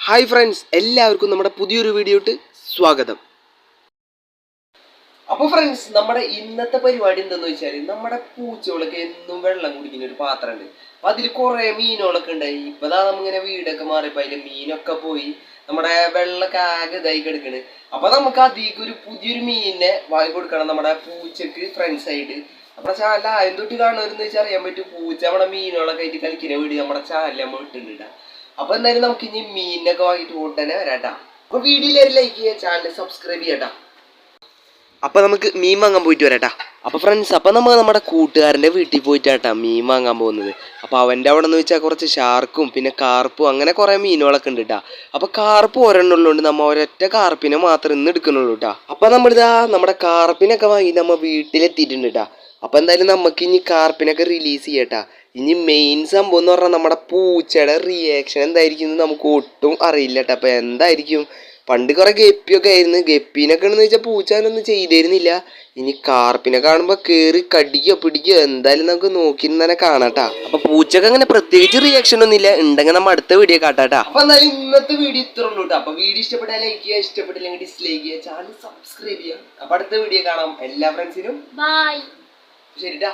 Hi friends എല്ലാവർക്കും നമ്മുടെ പുതിയൊരു വീഡിയോട്ട് സ്വാഗതം. അപ്പൊ ഫ്രണ്ട്സ് നമ്മുടെ ഇന്നത്തെ പരിപാടി എന്തെന്ന് വെച്ചാൽ നമ്മുടെ പൂച്ചകളൊക്കെ എന്നും വെള്ളം കുടിക്കുന്ന ഒരു പാത്രമുണ്ട് അപ്പൊ അതിൽ കുറെ മീനുകളൊക്കെ ഉണ്ടായി ഇപ്പതാ നമ്മിങ്ങനെ വീടൊക്കെ മാറിയപ്പോ അതിലെ മീനൊക്കെ പോയി. നമ്മുടെ വെള്ളമൊക്കെ ആകെ ഇതായി കിടക്കണ്. അപ്പൊ നമുക്ക് അധികം ഒരു പുതിയൊരു മീനിനെ വാങ്ങി കൊടുക്കണം നമ്മുടെ പൂച്ചക്ക് ഫ്രണ്ട്സ് ആയിട്ട്. നമ്മുടെ ചാനൽ ആദ്യം തൊട്ട് കാണുന്നവരെന്ന് വെച്ചാൽ അറിയാൻ പറ്റും പൂച്ച നമ്മുടെ മീനുകളൊക്കെ ആയിട്ട് കളിക്കുന്ന വീട് നമ്മുടെ ചാനലിൽ നമ്മൾ ഇട്ടിട്ടുണ്ട് അപ്പൊ എന്തായാലും നമുക്ക് ഇനി മീനൊക്കെ വാങ്ങിയിട്ട് ഉടനെ വരാട്ടാ അപ്പൊ വീഡിയോയിൽ ലൈക്ക് ചെയ്യുക ചാനൽ സബ്സ്ക്രൈബ് ചെയ്യട്ടാ അപ്പൊ നമുക്ക് മീൻ വാങ്ങാൻ പോയിട്ട് വരാട്ടാ അപ്പൊ ഫ്രണ്ട്സ് അപ്പൊ നമ്മൾ നമ്മുടെ കൂട്ടുകാരന്റെ വീട്ടിൽ പോയിട്ടാട്ടാ മീൻ വാങ്ങാൻ പോകുന്നത്. അപ്പൊ അവന്റെ അവിടെ നിന്ന് വെച്ചാൽ കുറച്ച് ഷാർക്കും പിന്നെ കാർപ്പും അങ്ങനെ കുറെ മീനുകളൊക്കെ ഉണ്ട് കേട്ടാ. അപ്പൊ കാർപ്പ് ഒരെണ്ണുള്ളൂണ്ട് നമ്മ ഒരൊറ്റ കാർപ്പിനെ മാത്രം ഇന്ന് എടുക്കുന്നുള്ളൂ കേട്ടാ. അപ്പൊ നമ്മളിതാ നമ്മുടെ കാർപ്പിനൊക്കെ വാങ്ങി നമ്മ വീട്ടിലെത്തിയിട്ടുണ്ട് കേട്ടാ. അപ്പൊ എന്തായാലും നമുക്ക് ഇനി കാർപ്പിനൊക്കെ റിലീസ് ചെയ്യട്ടാ ഇനി മെയിൻ സംഭവം എന്ന് പറഞ്ഞാൽ നമ്മുടെ പൂച്ചയുടെ റിയാക്ഷൻ എന്തായിരിക്കും എന്ന് നമുക്ക് ഒട്ടും അറിയില്ല കേട്ടോ അപ്പോൾ എന്തായിരിക്കും? പണ്ട് കുറേ ഗപ്പിയൊക്കെ ആയിരുന്നു. ഗപ്പീനൊക്കെ എന്ന് വെച്ചാൽ പൂച്ചാനൊന്നും ചെയ്തിരുന്നില്ല. ഇനി കാർപ്പിനെ കാണുമ്പോൾ കയറി കടിക്കോ പിടിക്കോ എന്തായാലും നമുക്ക് നോക്കി തന്നെ കാണാട്ടാ അപ്പൊ പൂച്ചക്ക് അങ്ങനെ പ്രത്യേകിച്ച് റിയാക്ഷൻ ഒന്നും ഇല്ല. ഉണ്ടെങ്കിൽ നമ്മൾ അടുത്ത വീഡിയോ കാട്ടാട്ടാ അപ്പൊ എന്തായാലും ഇന്നത്തെ വീഡിയോ ഇത്ര ഉള്ളൂ കേട്ടോ അപ്പൊ വീഡിയോ ഇഷ്ടപ്പെട്ടാൽ ലൈക്ക് ചെയ്യുക ഇഷ്ടപ്പെട്ടില്ലെങ്കിൽ ഡിസ്ലൈക്ക് ചെയ്യുക ചാനൽ സബ്സ്ക്രൈബ് ചെയ്യാം. അപ്പൊ അടുത്ത വീഡിയോ കാണാം. എല്ലാ ഫ്രണ്ട്സിനും ബൈ ശരിട്ടാ